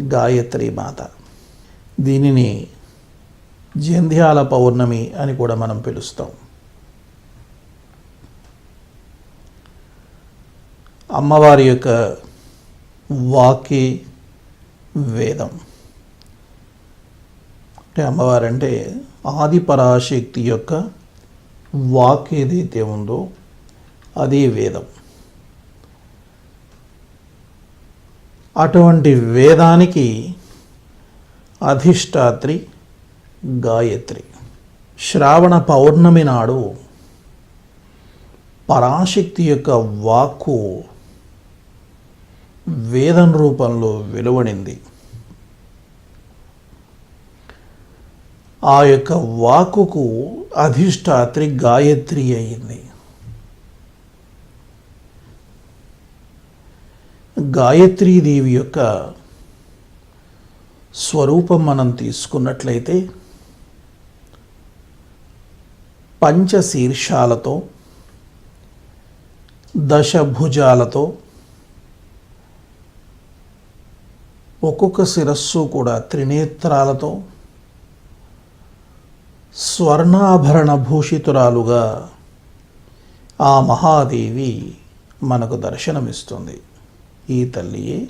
గాయత్రి మాత. దీనిని జంధ్యాల పౌర్ణమి అని కూడా మనం పిలుస్తాం. అమ్మవారి యొక్క వాకి వేదం. అంటే అమ్మవారంటే ఆది పరాశక్తి యొక్క వాక్ ఏదైతే ఉందో అదే వేదం. అటువంటి వేదానికి అధిష్టాత్రి గాయత్రి. శ్రావణ పౌర్ణమి నాడు పరాశక్తి యొక్క వాక్కు వేదం రూపంలో వెలువడింది. ఆ యొక్క వాక్కుకు అధిష్టాత్రి గాయత్రి అయింది. గాయత్రీదేవి యొక్క స్వరూపం మనం తీసుకున్నట్లయితే పంచశీర్షాలతో దశభుజాలతో ఒక్కొక్క శిరస్సు కూడా త్రినేత్రాలతో స్వర్ణాభరణ భూషితురాలుగా ఆ మహాదేవి మనకు దర్శనమిస్తుంది. ఈ తల్లియే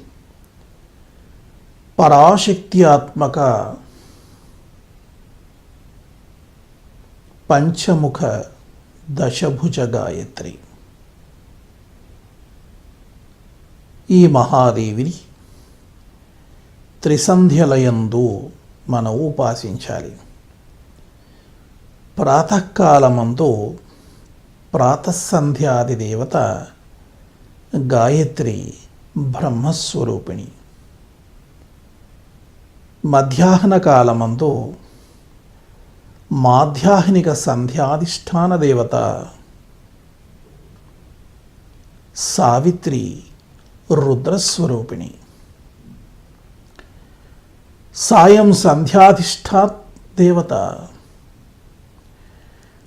పరాశక్త్యాత్మక పంచముఖ దశభుజ గాయత్రి. ఈ మహాదేవిని త్రిసంధ్యలయందు మనం ఉపాసించాలి. ప్రాతకాలమందు ప్రాతసంధ్యాది దేవత గాయత్రి బ్రహ్మస్వరూపిణి. మధ్యాహ్న కాలమందు మాధ్యాహ్నిక సంధ్యాధిష్టాన దేవత సావిత్రి రుద్రస్వరూపిణి. సాయం సంధ్యాధిష్ఠా దేవత.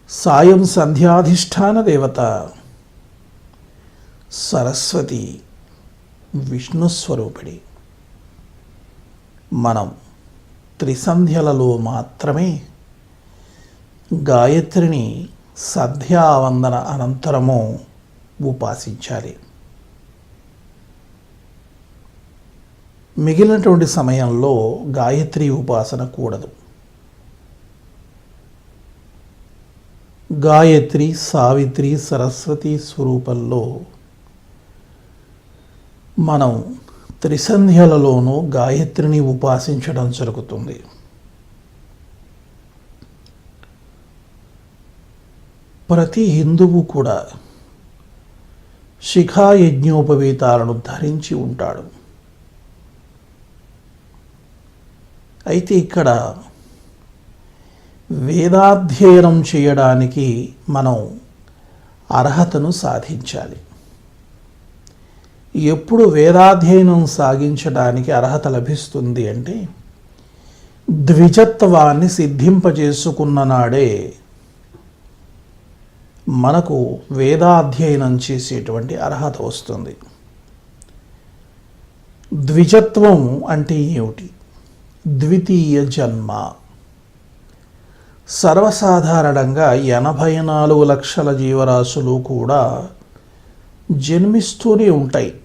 సాయం సంధ్యాధిష్టాన దేవత. సరస్వతి విష్ణుస్వరూపిడి మనం త్రిసంధ్యలలో మాత్రమే గాయత్రిని సంధ్యావందన అనంతరము ఉపాసించాలి. మిగిలినటువంటి సమయంలో గాయత్రి ఉపాసన కూడదు. గాయత్రి సావిత్రి సరస్వతి స్వరూపంలో మనం త్రిసంధ్యలలోనూ గాయత్రిని ఉపాసించడం జరుగుతుంది. ప్రతి హిందువు కూడా శిఖా యజ్ఞోపవీతాలను ధరించి ఉంటాడు. అయితే ఇక్కడ వేదాధ్యయనం చేయడానికి మనం అర్హతను సాధించాలి. ఎప్పుడు వేదాధ్యయనం సాగించడానికి అర్హత లభిస్తుంది అంటే ద్విజత్వాన్ని సిద్ధింపజేసుకున్న నాడే మనకు వేదాధ్యయనం చేసేటువంటి అర్హత వస్తుంది. ద్విజత్వం అంటే ఏమిటి? ద్వితీయ జన్మ. సర్వసాధారణంగా ఎనభై నాలుగు లక్షల జీవరాశులు కూడా జన్మిస్తూనే ఉంటాయి.